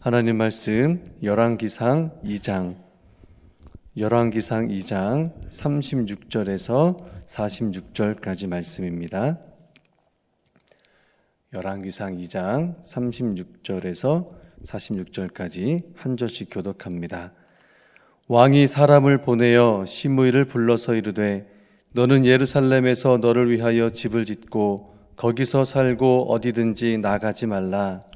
하나님 말씀 열왕기상 2장 열왕기상 2장 36절에서 46절까지 말씀입니다. 열왕기상 2장 36절에서 46절까지 한 절씩 교독합니다. 왕이 사람을 보내어 시므이를 불러서 이르되 너는 예루살렘에서 너를 위하여 집을 짓고 거기서 살고 어디든지 나가지 말라.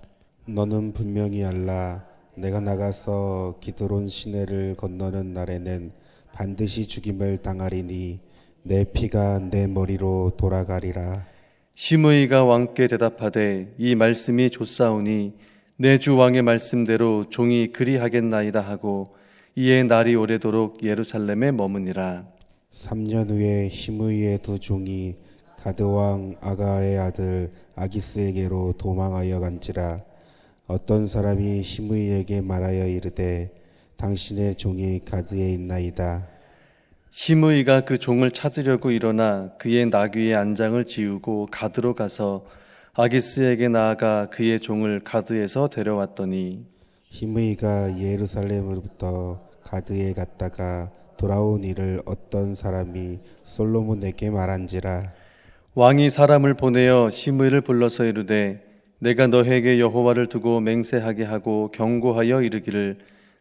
너는 분명히 알라. 내가 나가서 기드론 시내를 건너는 날에는 반드시 죽임을 당하리니 내 피가 내 머리로 돌아가리라. 시므이가 왕께 대답하되 이 말씀이 좋사오니 내 주 왕의 말씀대로 종이 그리하겠나이다 하고 이에 날이 오래도록 예루살렘에 머무니라. 3년 후에 시므이의 두 종이 가드 왕 아가의 아들 아기스에게로 도망하여 간지라 어떤 사람이 시므이에게 말하여 이르되 당신의 종이 가드에 있나이다. 시므이가 그 종을 찾으려고 일어나 그의 나귀의 안장을 지우고 가드로 가서 아기스에게 나아가 그의 종을 가드에서 데려왔더니 시므이가 예루살렘으로부터 가드에 갔다가 돌아온 일을 어떤 사람이 솔로몬에게 말한지라 왕이 사람을 보내어 시므이를 불러서 이르되 내가 너에게 여호와를 두고 맹세하게 하고 경고하여 이르기를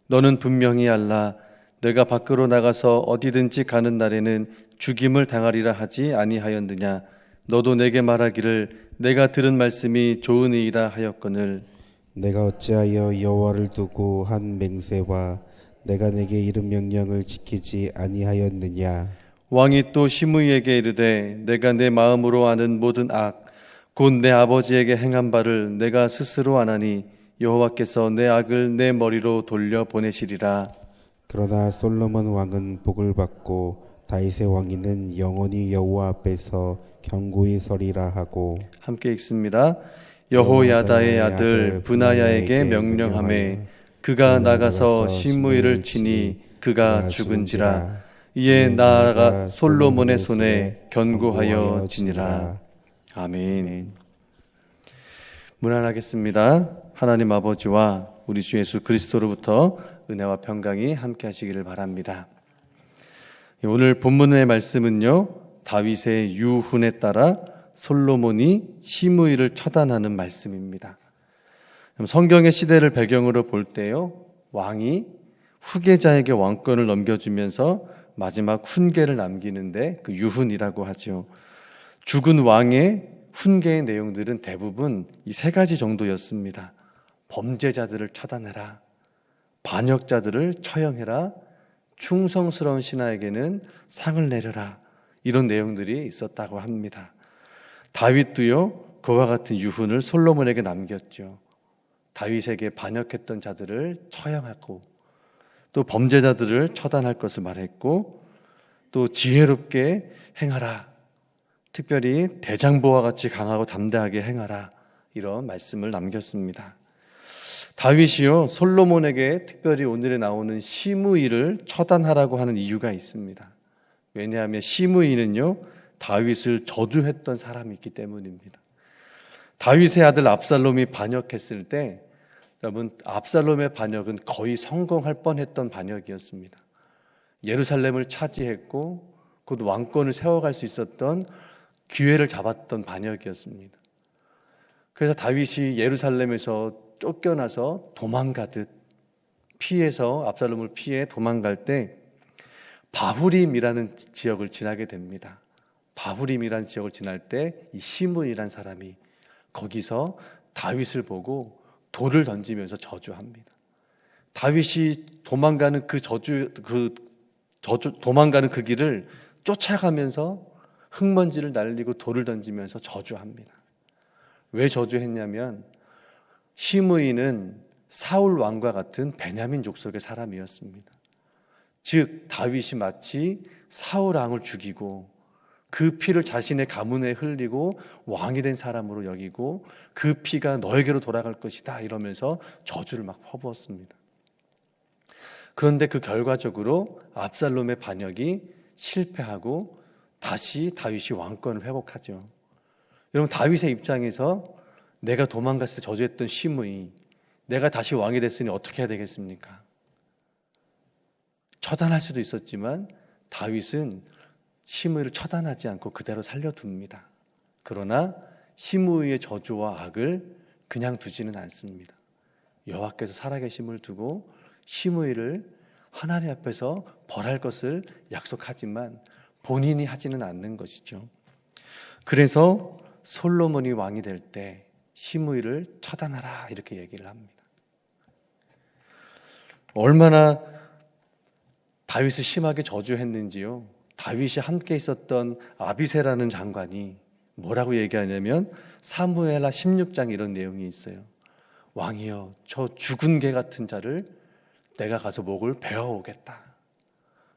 너는 분명히 알라. 내가 밖으로 나가서 어디든지 가는 날에는 죽임을 당하리라 하지 아니하였느냐? 너도 내게 말하기를 내가 들은 말씀이 좋으니이다 하였거늘. 내가 어찌하여 여호와를 두고 한 맹세와 내가 내게 이른 명령을 지키지 아니하였느냐? 왕이 또 시므이에게 이르되 내가 내 마음으로 아는 모든 악 곧 내 아버지에게 행한 바를 내가 스스로 아나니 여호와께서 내 악을 내 머리로 돌려 보내시리라 그러나 솔로몬 왕은 복을 받고 다윗의 왕위는 영원히 여호와 앞에서 경고히 서리라 하고 함께 읽습니다. 여호야다의 아들 분하야에게 명령하매 그가 나가서 시므이를 치니 그가 죽은지라 이에 나아가 솔로몬의 손에 견고하여 지니라. 아멘. 문안하겠습니다. 하나님 아버지와 우리 주 예수 그리스도로부터 은혜와 평강이 함께 하시기를 바랍니다. 오늘 본문의 말씀은요. 다윗의 유훈에 따라 솔로몬이 시므이를 처단하는 말씀입니다. 성경의 시대를 배경으로 볼 때요. 왕이 후계자에게 왕권을 넘겨주면서 마지막 훈계를 남기는데 그 유훈이라고 하죠. 죽은 왕의 훈계의 내용들은 대부분 이 세 가지 정도였습니다. 범죄자들을 처단해라. 반역자들을 처형해라. 충성스러운 신하에게는 상을 내려라. 이런 내용들이 있었다고 합니다. 다윗도요, 그와 같은 유훈을 솔로몬에게 남겼죠. 다윗에게 반역했던 자들을 처형하고 또 범죄자들을 처단할 것을 말했고 또 지혜롭게 행하라. 특별히 대장보와 같이 강하고 담대하게 행하라. 이런 말씀을 남겼습니다. 다윗이요 솔로몬에게 특별히 오늘에 나오는 시므이를 처단하라고 하는 이유가 있습니다. 왜냐하면 시므이는요 다윗을 저주했던 사람이 있기 때문입니다. 다윗의 아들 압살롬이 반역했을 때 여러분 압살롬의 반역은 거의 성공할 뻔했던 반역이었습니다. 예루살렘을 차지했고 곧 왕권을 세워갈 수 있었던 기회를 잡았던 반역이었습니다. 그래서 다윗이 예루살렘에서 쫓겨나서 도망가듯 피해서 압살롬을 피해 도망갈 때 바후림이라는 지역을 지나게 됩니다. 바후림이라는 지역을 지날 때 이 시므이라는 사람이 거기서 다윗을 보고 돌을 던지면서 저주합니다. 다윗이 도망가는 그 저주 그 저주 도망가는 그 길을 쫓아가면서 흙먼지를 날리고 돌을 던지면서 저주합니다. 왜 저주했냐면 시므이는 사울 왕과 같은 베냐민 족속의 사람이었습니다. 즉 다윗이 마치 사울 왕을 죽이고 그 피를 자신의 가문에 흘리고 왕이 된 사람으로 여기고 그 피가 너에게로 돌아갈 것이다 이러면서 저주를 막 퍼부었습니다. 그런데 그 결과적으로 압살롬의 반역이 실패하고 다시 다윗이 왕권을 회복하죠. 여러분 다윗의 입장에서 내가 도망갔을 때 저주했던 시므이 내가 다시 왕이 됐으니 어떻게 해야 되겠습니까? 처단할 수도 있었지만 다윗은 시므이를 처단하지 않고 그대로 살려둡니다. 그러나 시므이의 저주와 악을 그냥 두지는 않습니다. 여호와께서 살아계심을 두고 시므이를 하나님 앞에서 벌할 것을 약속하지만 본인이 하지는 않는 것이죠. 그래서 솔로몬이 왕이 될 때 시므이를 처단하라 이렇게 얘기를 합니다. 얼마나 다윗을 심하게 저주했는지요. 다윗이 함께 있었던 아비세라는 장관이 뭐라고 얘기하냐면 사무엘하 16장 이런 내용이 있어요. 왕이여 저 죽은 개 같은 자를 내가 가서 목을 베어 오겠다.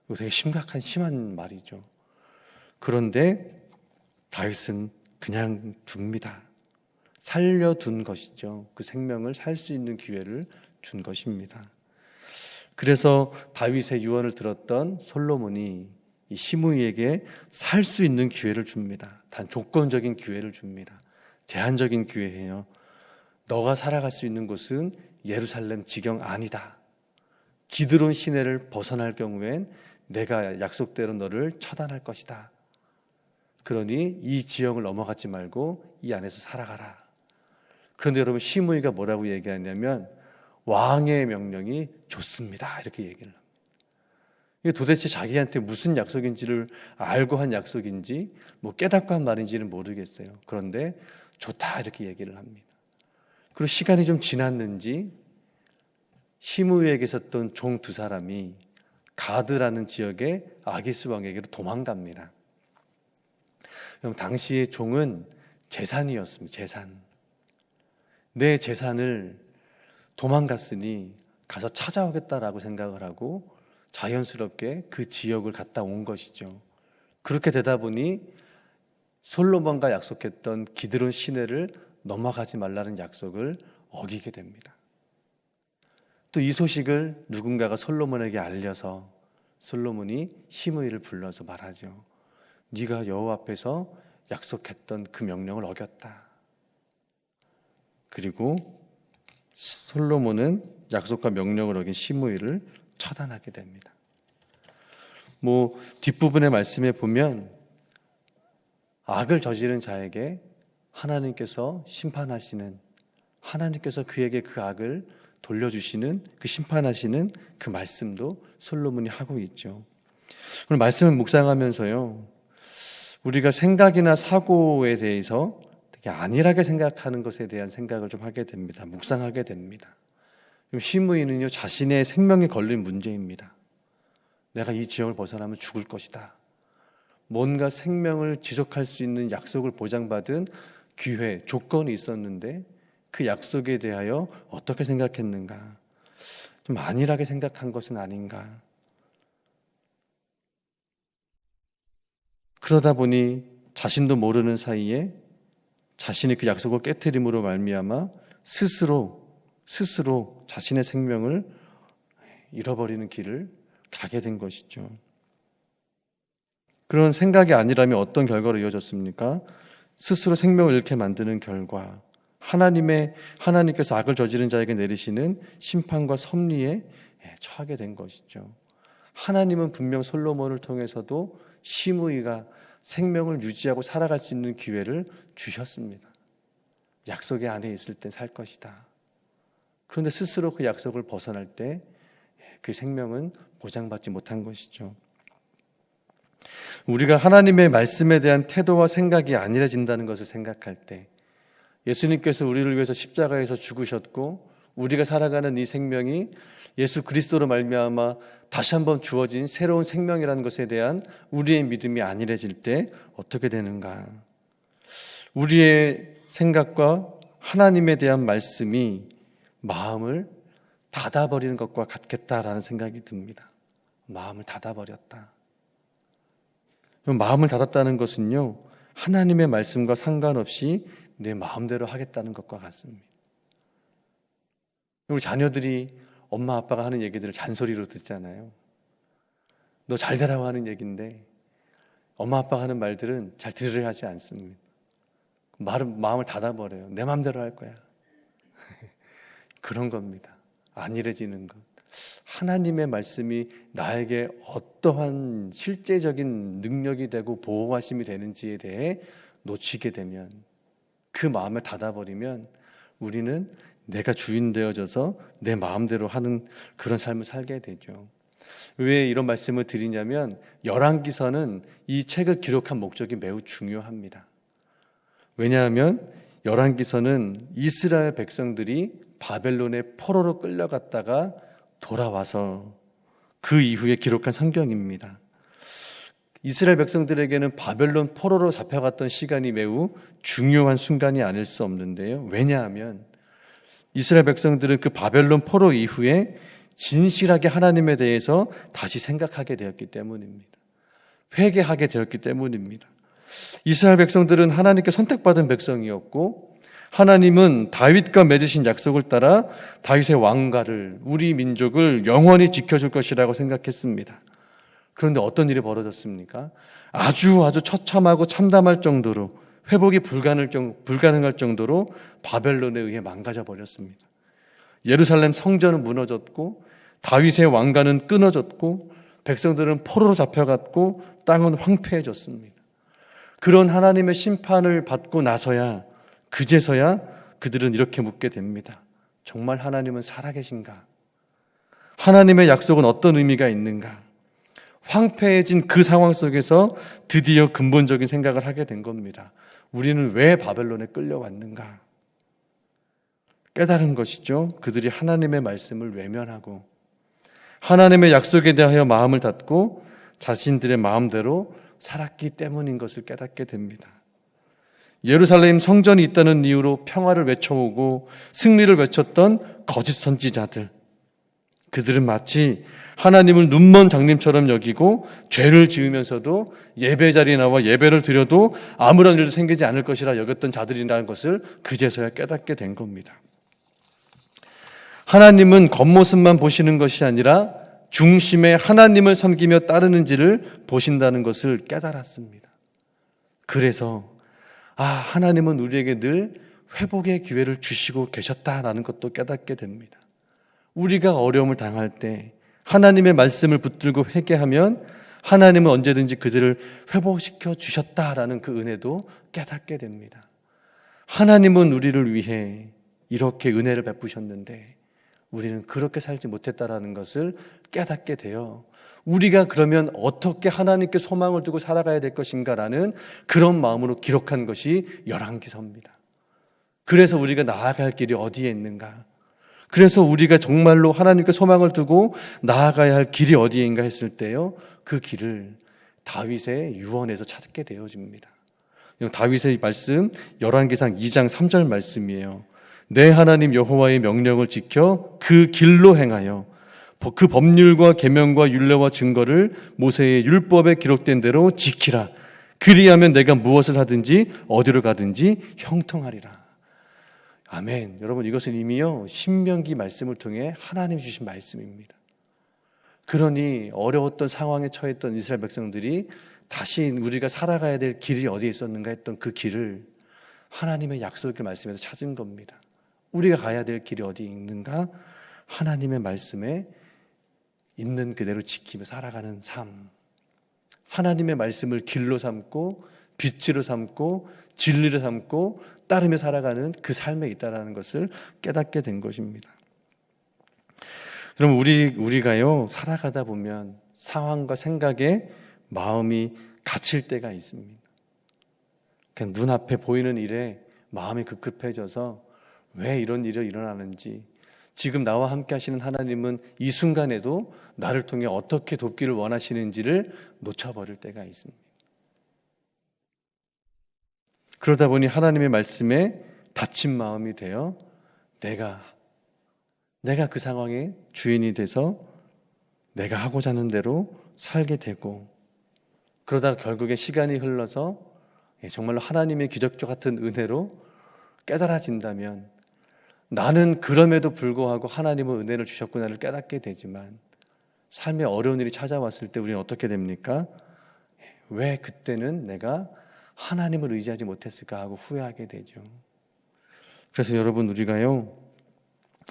이거 되게 심각한 심한 말이죠. 그런데 다윗은 그냥 둡니다. 살려둔 것이죠. 그 생명을 살 수 있는 기회를 준 것입니다. 그래서 다윗의 유언을 들었던 솔로몬이 이 시므이에게 살 수 있는 기회를 줍니다. 단 조건적인 기회를 줍니다. 제한적인 기회예요. 너가 살아갈 수 있는 곳은 예루살렘 지경 아니다. 기드론 시내를 벗어날 경우엔 내가 약속대로 너를 처단할 것이다. 그러니 이 지역을 넘어가지 말고 이 안에서 살아가라. 그런데 여러분 시므이가 뭐라고 얘기하냐면 왕의 명령이 좋습니다. 이렇게 얘기를 합니다. 이게 도대체 자기한테 무슨 약속인지를 알고 한 약속인지 뭐 깨닫고 한 말인지는 모르겠어요. 그런데 좋다 이렇게 얘기를 합니다. 그리고 시간이 좀 지났는지 시므이에게 있었던 종 두 사람이 가드라는 지역의 아기스 왕에게로 도망갑니다. 그럼 당시의 종은 재산이었습니다. 재산. 내 재산을 도망갔으니 가서 찾아오겠다라고 생각을 하고 자연스럽게 그 지역을 갔다 온 것이죠. 그렇게 되다 보니 솔로몬과 약속했던 기드론 시내를 넘어가지 말라는 약속을 어기게 됩니다. 또 이 소식을 누군가가 솔로몬에게 알려서 솔로몬이 시므이를 불러서 말하죠. 네가 여호와 앞에서 약속했던 그 명령을 어겼다. 그리고 솔로몬은 약속과 명령을 어긴 시므이를 처단하게 됩니다. 뭐 뒷부분의 말씀에 보면 악을 저지른 자에게 하나님께서 심판하시는 하나님께서 그에게 그 악을 돌려주시는 그 심판하시는 그 말씀도 솔로몬이 하고 있죠. 오늘 말씀을 묵상하면서요. 우리가 생각이나 사고에 대해서 되게 안일하게 생각하는 것에 대한 생각을 좀 하게 됩니다. 묵상하게 됩니다. 시므이는요 자신의 생명에 걸린 문제입니다. 내가 이 지역을 벗어나면 죽을 것이다. 뭔가 생명을 지속할 수 있는 약속을 보장받은 기회, 조건이 있었는데 그 약속에 대하여 어떻게 생각했는가? 좀 안일하게 생각한 것은 아닌가? 그러다 보니 자신도 모르는 사이에 자신이 그 약속을 깨뜨림으로 말미암아 스스로 스스로 자신의 생명을 잃어버리는 길을 가게 된 것이죠. 그런 생각이 아니라면 어떤 결과로 이어졌습니까? 스스로 생명을 잃게 만드는 결과, 하나님의 하나님께서 악을 저지른 자에게 내리시는 심판과 섭리에 처하게 된 것이죠. 하나님은 분명 솔로몬을 통해서도 시므이가 생명을 유지하고 살아갈 수 있는 기회를 주셨습니다. 약속의 안에 있을 때살 것이다. 그런데 스스로 그 약속을 벗어날 때 그 생명은 보장받지 못한 것이죠. 우리가 하나님의 말씀에 대한 태도와 생각이 아니라진다는 것을 생각할 때 예수님께서 우리를 위해서 십자가에서 죽으셨고 우리가 살아가는 이 생명이 예수 그리스도로 말미암아 다시 한번 주어진 새로운 생명이라는 것에 대한 우리의 믿음이 안일해질 때 어떻게 되는가? 우리의 생각과 하나님에 대한 말씀이 마음을 닫아버리는 것과 같겠다라는 생각이 듭니다. 마음을 닫아버렸다. 마음을 닫았다는 것은요, 하나님의 말씀과 상관없이 내 마음대로 하겠다는 것과 같습니다. 우리 자녀들이 엄마 아빠가 하는 얘기들을 잔소리로 듣잖아요. 너 잘 되라고 하는 얘기인데 엄마 아빠가 하는 말들은 잘 들으려 하지 않습니다. 말은 마음을 닫아버려요. 내 마음대로 할 거야. 그런 겁니다. 안일해지는 것. 하나님의 말씀이 나에게 어떠한 실제적인 능력이 되고 보호하심이 되는지에 대해 놓치게 되면 그 마음을 닫아버리면 우리는 내가 주인 되어져서 내 마음대로 하는 그런 삶을 살게 되죠. 왜 이런 말씀을 드리냐면 열왕기서는 이 책을 기록한 목적이 매우 중요합니다. 왜냐하면 열왕기서는 이스라엘 백성들이 바벨론의 포로로 끌려갔다가 돌아와서 그 이후에 기록한 성경입니다. 이스라엘 백성들에게는 바벨론 포로로 잡혀갔던 시간이 매우 중요한 순간이 아닐 수 없는데요. 왜냐하면 이스라엘 백성들은 그 바벨론 포로 이후에 진실하게 하나님에 대해서 다시 생각하게 되었기 때문입니다. 회개하게 되었기 때문입니다. 이스라엘 백성들은 하나님께 선택받은 백성이었고 하나님은 다윗과 맺으신 약속을 따라 다윗의 왕가를 우리 민족을 영원히 지켜줄 것이라고 생각했습니다. 그런데 어떤 일이 벌어졌습니까? 아주 아주 처참하고 참담할 정도로 회복이 불가능할 정도로 바벨론에 의해 망가져 버렸습니다. 예루살렘 성전은 무너졌고 다윗의 왕가는 끊어졌고 백성들은 포로로 잡혀갔고 땅은 황폐해졌습니다. 그런 하나님의 심판을 받고 나서야 그제서야 그들은 이렇게 묻게 됩니다. 정말 하나님은 살아계신가? 하나님의 약속은 어떤 의미가 있는가? 황폐해진 그 상황 속에서 드디어 근본적인 생각을 하게 된 겁니다. 우리는 왜 바벨론에 끌려왔는가? 깨달은 것이죠. 그들이 하나님의 말씀을 외면하고 하나님의 약속에 대하여 마음을 닫고 자신들의 마음대로 살았기 때문인 것을 깨닫게 됩니다. 예루살렘 성전이 있다는 이유로 평화를 외쳐오고 승리를 외쳤던 거짓 선지자들. 그들은 마치 하나님을 눈먼 장님처럼 여기고 죄를 지으면서도 예배 자리에 나와 예배를 드려도 아무런 일도 생기지 않을 것이라 여겼던 자들이라는 것을 그제서야 깨닫게 된 겁니다. 하나님은 겉모습만 보시는 것이 아니라 중심에 하나님을 섬기며 따르는지를 보신다는 것을 깨달았습니다. 그래서 아, 하나님은 우리에게 늘 회복의 기회를 주시고 계셨다라는 것도 깨닫게 됩니다. 우리가 어려움을 당할 때 하나님의 말씀을 붙들고 회개하면 하나님은 언제든지 그들을 회복시켜 주셨다라는 그 은혜도 깨닫게 됩니다. 하나님은 우리를 위해 이렇게 은혜를 베푸셨는데 우리는 그렇게 살지 못했다라는 것을 깨닫게 돼요. 우리가 그러면 어떻게 하나님께 소망을 두고 살아가야 될 것인가라는 그런 마음으로 기록한 것이 열왕기서입니다. 그래서 우리가 나아갈 길이 어디에 있는가? 그래서 우리가 정말로 하나님께 소망을 두고 나아가야 할 길이 어디인가 했을 때요. 그 길을 다윗의 유언에서 찾게 되어집니다. 다윗의 말씀 열왕기상 2장 3절 말씀이에요. 내 하나님 여호와의 명령을 지켜 그 길로 행하여 그 법률과 계명과 율례와 증거를 모세의 율법에 기록된 대로 지키라. 그리하면 내가 무엇을 하든지 어디로 가든지 형통하리라. 아멘. 여러분 이것은 이미요 신명기 말씀을 통해 하나님 주신 말씀입니다. 그러니 어려웠던 상황에 처했던 이스라엘 백성들이 다시 우리가 살아가야 될 길이 어디에 있었는가 했던 그 길을 하나님의 약속의 말씀에서 찾은 겁니다. 우리가 가야 될 길이 어디 있는가? 하나님의 말씀에 있는 그대로 지키며 살아가는 삶. 하나님의 말씀을 길로 삼고 빛으로 삼고 진리로 삼고 따르며 살아가는 그 삶에 있다라는 것을 깨닫게 된 것입니다. 그럼 우리 우리가요 살아가다 보면 상황과 생각에 마음이 갇힐 때가 있습니다. 그냥 눈앞에 보이는 일에 마음이 급급해져서 왜 이런 일이 일어나는지 지금 나와 함께 하시는 하나님은 이 순간에도 나를 통해 어떻게 돕기를 원하시는지를 놓쳐버릴 때가 있습니다. 그러다 보니 하나님의 말씀에 다친 마음이 되어 내가 내가 그 상황의 주인이 돼서 내가 하고자 하는 대로 살게 되고 그러다가 결국에 시간이 흘러서 정말로 하나님의 기적과 같은 은혜로 깨달아진다면 나는 그럼에도 불구하고 하나님은 은혜를 주셨구나를 깨닫게 되지만 삶에 어려운 일이 찾아왔을 때 우리는 어떻게 됩니까? 왜 그때는 내가 하나님을 의지하지 못했을까 하고 후회하게 되죠. 그래서 여러분 우리가요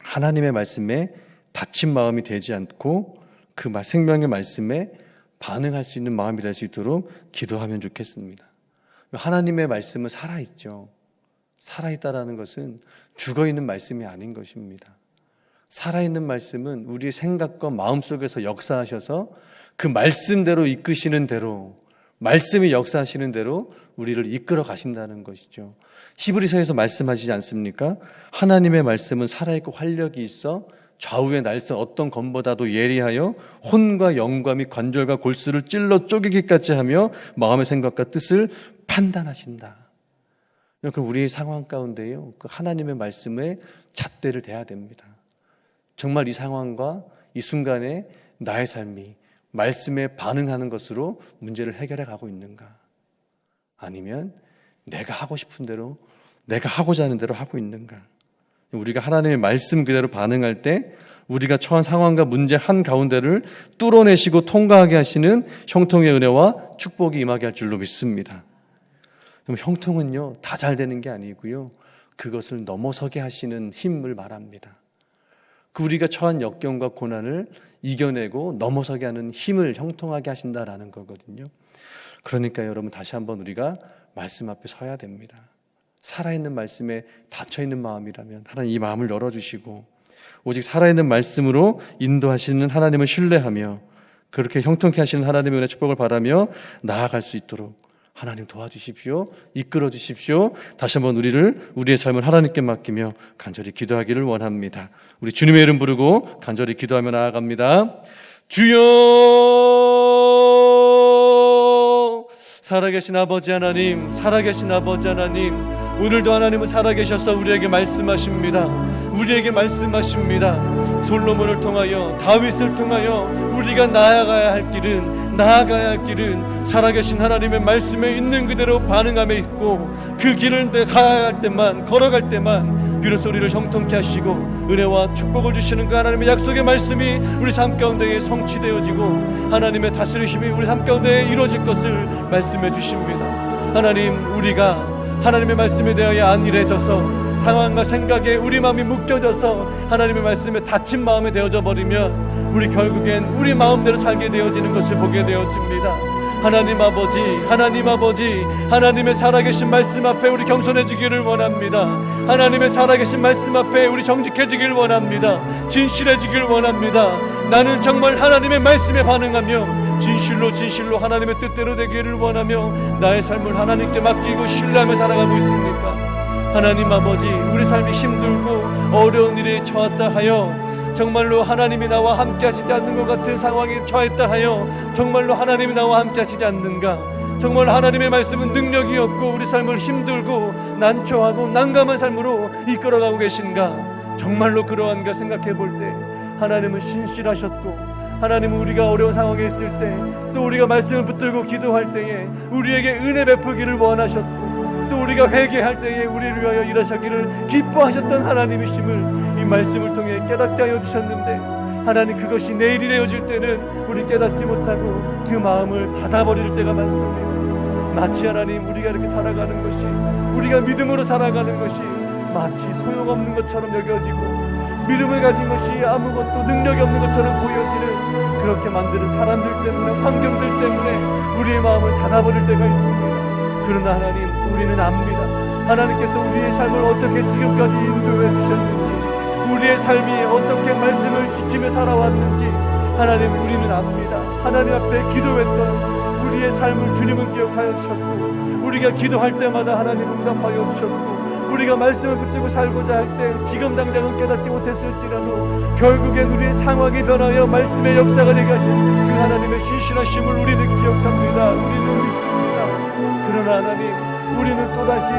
하나님의 말씀에 닫힌 마음이 되지 않고 그 말- 생명의 말씀에 반응할 수 있는 마음이 될 수 있도록 기도하면 좋겠습니다. 하나님의 말씀은 살아있죠. 살아있다라는 것은 죽어있는 말씀이 아닌 것입니다. 살아있는 말씀은 우리의 생각과 마음 속에서 역사하셔서 그 말씀대로 이끄시는 대로 말씀이 역사하시는 대로 우리를 이끌어 가신다는 것이죠. 히브리서에서 말씀하시지 않습니까? 하나님의 말씀은 살아있고 활력이 있어 좌우의 날선 어떤 검보다도 예리하여 혼과 영과 및 관절과 골수를 찔러 쪼개기까지 하며 마음의 생각과 뜻을 판단하신다. 그럼 우리의 상황 가운데요, 그 하나님의 말씀에 잣대를 대야 됩니다. 정말 이 상황과 이 순간에 나의 삶이 말씀에 반응하는 것으로 문제를 해결해 가고 있는가? 아니면 내가 하고 싶은 대로, 내가 하고자 하는 대로 하고 있는가? 우리가 하나님의 말씀 그대로 반응할 때 우리가 처한 상황과 문제 한 가운데를 뚫어내시고 통과하게 하시는 형통의 은혜와 축복이 임하게 할 줄로 믿습니다. 그럼 형통은요, 다 잘 되는 게 아니고요. 그것을 넘어서게 하시는 힘을 말합니다. 그 우리가 처한 역경과 고난을 이겨내고 넘어서게 하는 힘을 형통하게 하신다라는 거거든요. 그러니까 여러분 다시 한번 우리가 말씀 앞에 서야 됩니다. 살아있는 말씀에 닫혀있는 마음이라면 하나님 이 마음을 열어주시고 오직 살아있는 말씀으로 인도하시는 하나님을 신뢰하며 그렇게 형통케 하시는 하나님의 은혜 축복을 바라며 나아갈 수 있도록 하나님 도와주십시오. 이끌어 주십시오. 다시 한번 우리를 우리의 삶을 하나님께 맡기며 간절히 기도하기를 원합니다. 우리 주님의 이름 부르고 간절히 기도하며 나아갑니다. 주여 살아계신 아버지 하나님, 살아계신 아버지 하나님, 오늘도 하나님은 살아계셔서 우리에게 말씀하십니다. 우리에게 말씀하십니다. 솔로몬을 통하여 다윗을 통하여 우리가 나아가야 할 길은 나아가야 할 길은 살아계신 하나님의 말씀에 있는 그대로 반응함에 있고 그 길을 가야 할 때만 걸어갈 때만 비로소 우리를 형통케 하시고 은혜와 축복을 주시는 그 하나님의 약속의 말씀이 우리 삶 가운데에 성취되어지고 하나님의 다스리심이 우리 삶 가운데에 이루어질 것을 말씀해 주십니다. 하나님 우리가 하나님의 말씀에 대하여 안일해져서 상황과 생각에 우리 마음이 묶여져서 하나님의 말씀에 닫힌 마음이 되어져 버리면 우리 결국엔 우리 마음대로 살게 되어지는 것을 보게 되어집니다. 하나님 아버지, 하나님 아버지, 하나님의 살아계신 말씀 앞에 우리 겸손해지기를 원합니다. 하나님의 살아계신 말씀 앞에 우리 정직해지기를 원합니다. 진실해지기를 원합니다. 나는 정말 하나님의 말씀에 반응하며 진실로 진실로 하나님의 뜻대로 되기를 원하며 나의 삶을 하나님께 맡기고 신뢰하며 살아가고 있습니까? 하나님 아버지, 우리 삶이 힘들고 어려운 일에 처했다 하여 정말로 하나님이 나와 함께 하시지 않는 것 같은 상황에 처했다 하여 정말로 하나님이 나와 함께 하시지 않는가? 정말 하나님의 말씀은 능력이 없고 우리 삶을 힘들고 난처하고 난감한 삶으로 이끌어가고 계신가? 정말로 그러한가 생각해 볼 때 하나님은 신실하셨고 하나님은 우리가 어려운 상황에 있을 때 또 우리가 말씀을 붙들고 기도할 때에 우리에게 은혜 베풀기를 원하셨고 또 우리가 회개할 때에 우리를 위하여 일하시기를 기뻐하셨던 하나님이심을 이 말씀을 통해 깨닫게 하여 주셨는데 하나님 그것이 내일이 되어질 때는 우리 깨닫지 못하고 그 마음을 닫아버릴 때가 많습니다. 마치 하나님 우리가 이렇게 살아가는 것이 우리가 믿음으로 살아가는 것이 마치 소용없는 것처럼 여겨지고 믿음을 가진 것이 아무것도 능력이 없는 것처럼 보여지는 그렇게 만드는 사람들 때문에 환경들 때문에 우리의 마음을 닫아버릴 때가 있습니다. 그러나 하나님 우리는 압니다. 하나님께서 우리의 삶을 어떻게 지금까지 인도해 주셨는지 우리의 삶이 어떻게 말씀을 지키며 살아왔는지 하나님 우리는 압니다. 하나님 앞에 기도했던 우리의 삶을 주님은 기억하여 주셨고 우리가 기도할 때마다 하나님 응답하여 주셨고 우리가 말씀을 붙들고 살고자 할 때 지금 당장은 깨닫지 못했을지라도 결국엔 우리의 상황이 변하여 말씀의 역사가 되게 하신 그 하나님의 신실하심을 우리는 기억합니다. 우리는 믿습니다. 그러나 하나님 우리는 또다시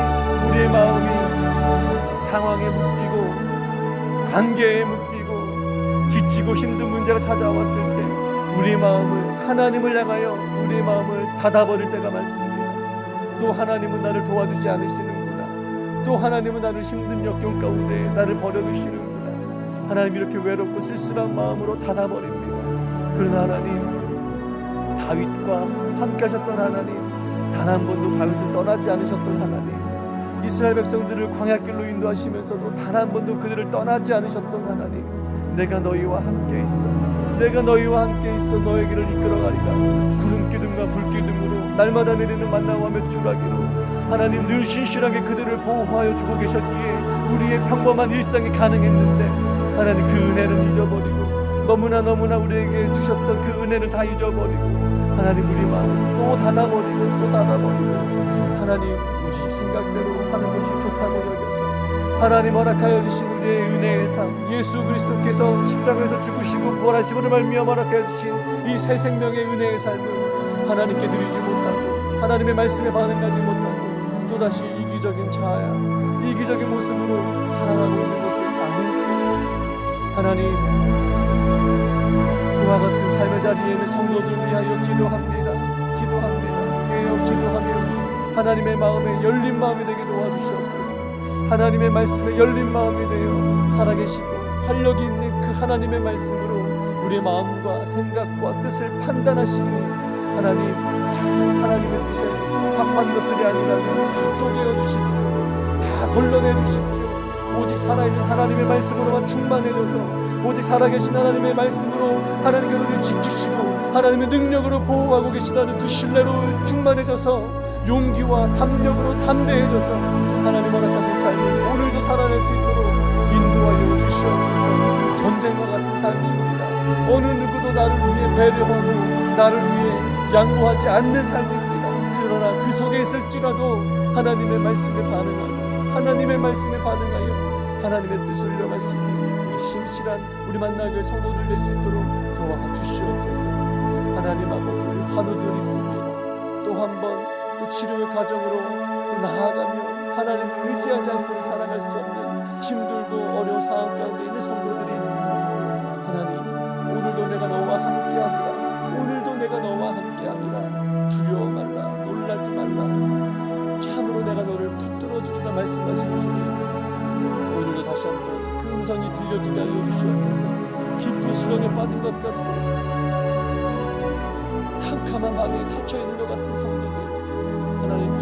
우리의 마음이 상황에 묶이고 관계에 묶이고 지치고 힘든 문제가 찾아왔을 때 우리의 마음을 하나님을 향하여 우리의 마음을 닫아버릴 때가 많습니다. 또 하나님은 나를 도와주지 않으시는구나. 또 하나님은 나를 힘든 역경 가운데 나를 버려두시는구나. 하나님 이렇게 외롭고 쓸쓸한 마음으로 닫아버립니다. 그러나 하나님 다윗과 함께 하셨던 하나님 단 한 번도 다윗을 떠나지 않으셨던 하나님 이스라엘 백성들을 광야길로 인도하시면서도 단 한 번도 그들을 떠나지 않으셨던 하나님 내가 너희와 함께 있어 내가 너희와 함께 있어 너에게를 이끌어가리라 구름 기둥과 불 기둥으로 날마다 내리는 만나와 맥주라기로 하나님 늘 신실하게 그들을 보호하여 주고 계셨기에 우리의 평범한 일상이 가능했는데 하나님 그 은혜는 잊어버리고 너무나 너무나 우리에게 주셨던 그 은혜는 다 잊어버리고 하나님 우리 마음 또 닫아버리고 또 닫아버리고 하나님 우리 생각대로 하는 것이 좋다고 여겨서 하나님 허락하여 주신 우리의 은혜의 삶 예수 그리스도께서 십자가에서 죽으시고 부활하심으로 말미암아 허락하여 주신 이 새 생명의 은혜의 삶을 하나님께 드리지 못하고 하나님의 말씀에 반응하지 못하고 또다시 이기적인 자아야 이기적인 모습으로 살아가고 있는 것을 아는지. 하나님 그와 같은 삶의 자리에 있는 성도들 위하여 기도합니다. 기도합니다. 깨어 기도하며 하나님의 마음에 열린 마음이 되게 도와주시옵소서. 하나님의 말씀에 열린 마음이 되어 살아계시고 활력이 있는 그 하나님의 말씀으로 우리의 마음과 생각과 뜻을 판단하시니 하나님 하나님의 뜻에 합한 것들이 아니라면 다 쪼개어 주십시오. 다 걸러내 주십시오. 오직 살아있는 하나님의 말씀으로만 충만해져서 오직 살아계신 하나님의 말씀으로 하나님께 우리를 지키시고 하나님의 능력으로 보호하고 계시다는 그 신뢰로 충만해져서 용기와 담력으로 담대해져서 하나님 허락하신 삶을 오늘도 살아낼 수 있도록 인도하여 주시옵소서. 전쟁과 같은 삶입니다. 어느 누구도 나를 위해 배려하고 나를 위해 양보하지 않는 삶입니다. 그러나 그 속에 있을지라도 하나님의 말씀에 반응하고 하나님의 말씀에 반응하여 하나님의 뜻을 이뤄갈 수 있는 우리 신실한 우리 만나게 성도들 될 수 있도록 도와주시옵소서. 하나님 아버지 환우들 있습니다. 또 한 번 또 치료의 과정으로 또 나아가며 하나님을 의지하지 않고 살아갈 수 없는 힘들고 어려운 상황 가운데 있는 성도들이 있습니다. 하나님 오늘도 내가 너와 함께합니다. 오늘도 내가 너와 함께 합니다 두려워 말라. 놀라지 말라. 참으로 내가 너를 붙들어 주리라 말씀하시는 주님 오늘도 다시 한번 그 음성이 들려지게 하여 주시옵소서. 깊은 수렁에 빠진 것 같고 캄캄한 방에 갇혀 있는 것 같은 성도들 하나님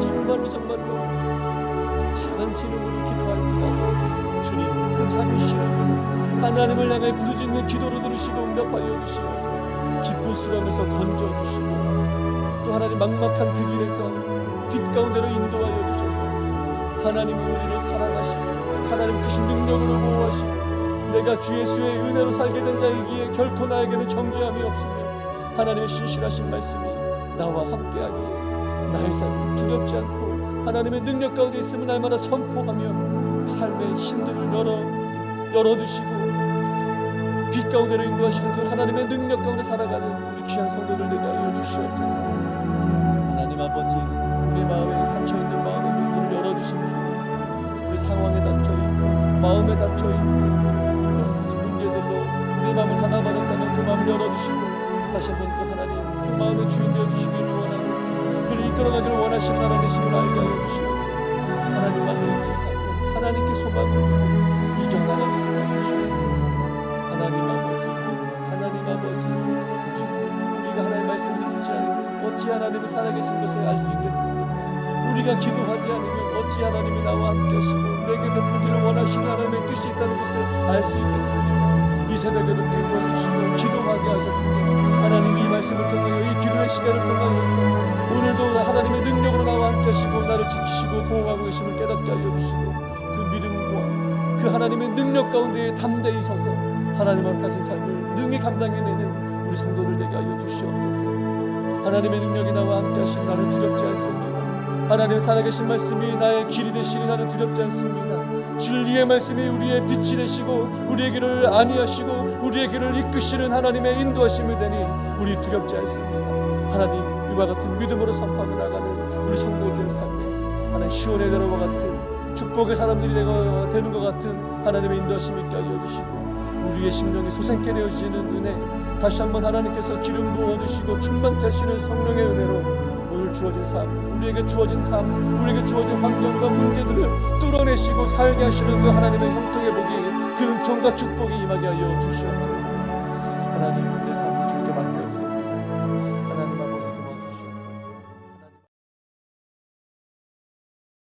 정말로 정말로 작은 신음으로 기도할지라도 주님 그 작은 신음 하나님을 향해 부르짖는 기도로 들으시고 응답하여 주시옵소서 깊은 수렁에서 건져 주시고 또 하나님 막막한 그 길에서 빛 가운데로 인도하여 주셔서 하나님이 우리를 사랑하시고 하나님 크신 능력으로 보호하시고 내가 주 예수의 은혜로 살게 된 자이기에 결코 나에게는 정죄함이 없으며 하나님의 신실하신 말씀이 나와 함께하기에 나의 삶이 두렵지 않고 하나님의 능력 가운데 있음을 날마다 선포하며 그 삶의 힘들을 열어 열어주시고 빛 가운데로 인도하시는 그 하나님의 능력 가운데 살아가는 우리 귀한 성도들 되게 하여 주시옵소서. 하나님 아버지 우리 마음에 닫혀 있는 마음의 문들을 열어 주십시오. 우리 상황에 닫혀 있고 마음에 닫혀있고 여러 가지 문제들로 우리 마음을 닫아버렸다면 그 마음을 열어 주시고 다시 한번 그 하나님 그 마음의 주인 되어 주시기를 원하고 그를 이끌어가기를 원하시는 하나님이심을 알게 하여 주시옵소서. 하나님만 의지하고 하나님께 소망을 두고 이겨나가게 도와주시옵소서 하나님 아버지 하나님 아버지 우리가 하나님 말씀을 듣지 않으면 어찌 하나님이 살아계신 것을 알 수 있겠습니까? 우리가 기도하지 않으면 어찌 하나님이 나와 함께 하시고 내게 베푸기를 원하시는 하나님의 뜻이 있다는 것을 알 수 있겠습니까? 이 새벽에도 배워주시고 기도하게 하셨으니 하나님 이 말씀을 통하여 이 기도의 시간을 통하여서 오늘도 하나님의 능력으로 나와 함께 하시고 나를 지키시고 보호하고 계심을 깨닫게 하여 주시고 그 믿음과 그 하나님의 능력 가운데 담대히 서서 하나님 앞까지 삶을 능히 감당해내는 우리 성도들 되게 하여 주시옵소서. 하나님의 능력이 나와 함께 하시니 나는 두렵지 않습니다. 하나님 살아계신 말씀이 나의 길이 되시니 나는 두렵지 않습니다. 진리의 말씀이 우리의 빛이 되시고 우리의 길을 안위하시고 우리의 길을 이끄시는 하나님의 인도하심이 되니 우리 두렵지 않습니다. 하나님 이와 같은 믿음으로 선포하고 나가는 우리 성도들 삶에 하나님 시온의 대로와 같은 축복의 사람들이 되는 것 같은 하나님의 인도하심이 있게 하여 주시고 우리의 심령이 소생케 되어지는 은혜 다시 한번 하나님께서 기름 부어주시고 충만케 하시는 성령의 은혜로 오늘 주어진 삶, 우리에게 주어진 삶, 우리에게 주어진 환경과 문제들을 뚫어내시고 살게 하시는 그 하나님의 형통의 복이 그 은총과 축복이 임하게 하여 주시옵소서. 하나님